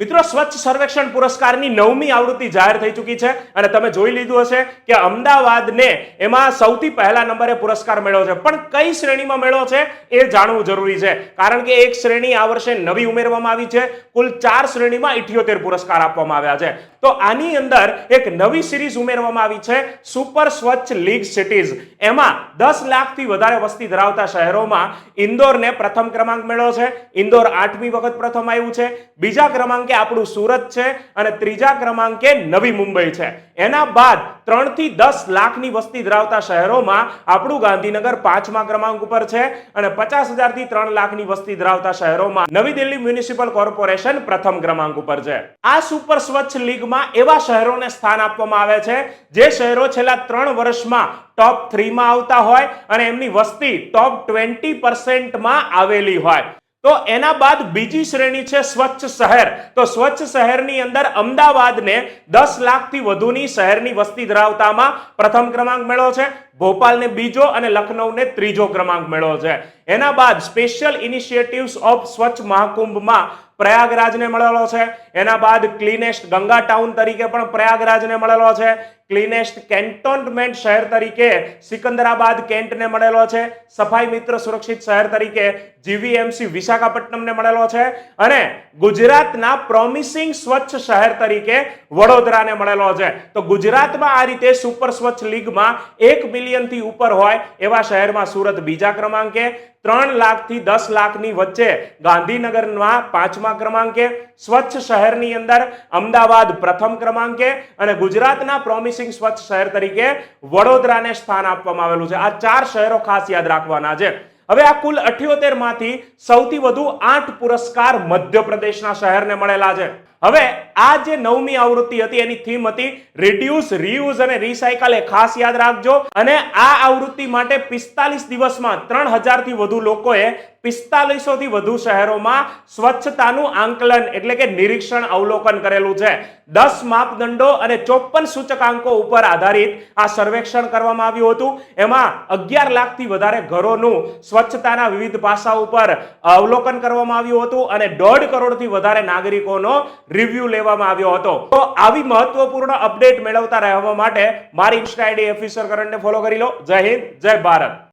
મિત્રો, સ્વચ્છ સર્વેક્ષણ પુરસ્કારની નવમી આવૃત્તિ જાહેર થઈ ચૂકી છે અને તમે જોઈ લીધું હશે કે અમદાવાદને એમાં સૌથી પહેલા નંબરે પુરસ્કાર મેળવ્યો છે. પણ કઈ શ્રેણીમાં મેળવ્યો છે એ જાણવું જરૂરી છે. કારણ કે એક શ્રેણી આ વર્ષે નવી ઉમેરવામાં આવી છે. કુલ ચાર શ્રેણીમાં ઇઠ્યોતેર પુરસ્કાર આપવામાં આવ્યા છે. તો આની અંદર એક નવી સિરીઝ ઉમેરવામાં આવી છે સુપર સ્વચ્છ લીગ સિટીઝ એમાં દસ લાખથી વધારે વસ્તી ધરાવતા શહેરોમાં ઇન્દોરને પ્રથમ ક્રમાંક મેળવ્યો છે. ઇન્દોર આઠમી વખત પ્રથમ આવ્યું છે. બીજા ક્રમાંકે આપણું સુરત છે અને ત્રીજા ક્રમાંકે નવી મુંબઈ છે. એના બાદ ત્રણથી દસ લાખની વસ્તી ધરાવતા શહેરોમાં આપણું ગાંધીનગર પાંચમા ક્રમાંક ઉપર છે અને પચાસ હજારથી ત્રણ લાખની વસ્તી ધરાવતા શહેરોમાં નવી દિલ્હી મ્યુનિસિપલ કોર્પોરેશન પ્રથમ ક્રમાંક ઉપર છે. આ સુપર સ્વચ્છ લીગમાં એવા શહેરોને સ્થાન આપવામાં આવે છે જે શહેરો છેલ્લા ત્રણ વર્ષમાં ટોપ થ્રીમાં આવતા હોય અને એમની વસ્તી ટોપ ટ્વેન્ટી પર્સેન્ટમાં આવેલી હોય. તો એના બાદ બીજી શ્રેણી છે સ્વચ્છ શહેર. તો સ્વચ્છ શહેરની અંદર અમદાવાદને દસ લાખથી વધુની શહેરની વસ્તી ધરાવતામાં પ્રથમ ક્રમાંક મેળવ્યો છે. ભોપાલને બીજો અને લખનૌને ત્રીજો ક્રમાંક મેળવ્યો છે. એના બાદ સ્પેશિયલ ઇનિશિયેટિવ્સ ઓફ સ્વચ્છ મહાકુંભમાં પ્રયાગરાજને મળેલો છે. એના બાદ ક્લીનેસ્ટ ગંગા ટાઉન તરીકે પણ પ્રયાગરાજને મળેલો છે. ક્લીનેસ્ટ કેન્ટોનમેન્ટ શહેર તરીકે સિકંદરાબાદ કેન્ટને મળેલો છે. સફાઈ મિત્ર સુરક્ષિત શહેર તરીકે જીવીએમસી વિશાખાપટ્ટનમને મળેલો છે. અને ગુજરાતના પ્રોમિસિંગ સ્વચ્છ શહેર તરીકે વડોદરાને મળેલો છે. તો ગુજરાતમાં આ રીતે સુપર સ્વચ્છ લીગમાં એક મિલિયનથી ઉપર હોય એવા શહેરમાં સુરત બીજા ક્રમાંકે ત્રણ લાખથી દસ લાખની વચ્ચે ગાંધીનગરમાં પાંચમા ક્રમાંકે સ્વચ્છ શહેરની અંદર અમદાવાદ પ્રથમ ક્રમાંકે અને ગુજરાતના પ્રોમિસિંગ સ્વચ્છ શહેર તરીકે વડોદરાને સ્થાન આપવામાં આવેલું છે. આ ચાર શહેરો ખાસ યાદ રાખવાના છે. હવે આ કુલ અઠ્યોતેરમાંથી સૌથી વધુ આઠ પુરસ્કાર મધ્યપ્રદેશના શહેરને મળેલા છે. હવે આ જે નવમી આવૃત્તિ હતી, એની થીમ હતી રિડ્યુસ રીયુઝ અને રિસાયકલ એ ખાસ યાદ રાખજો. અને આ આવૃત્તિ માટે પિસ્તાલીસ દિવસમાં ત્રણ હજારથી વધુ લોકોએ પિસ્તાલીસો થી વધુ શહેરોમાં સ્વચ્છતાનું આંકલન એટલે કે નિરીક્ષણ અવલોકન કરેલું છે. દસ માપદંડો અને ચોપન સૂચકાંકો ઉપર આધારિત આ સર્વેક્ષણ કરવામાં આવ્યું હતું. એમાં અગિયાર લાખથી વધારે ઘરોનું સ્વચ્છતાના વિવિધ પાસા ઉપર અવલોકન કરવામાં આવ્યું હતું અને દોઢ કરોડથી વધારે નાગરિકોનો રિવ્યુ લેવામાં આવ્યો હતો. તો આવી મહત્વપૂર્ણ અપડેટ મેળવતા રહેવા માટે મારી ઇન્સ્ટા આઈડી ઓફિસર કરંટને ફોલો કરી લો. જય હિન્દ, જય ભારત.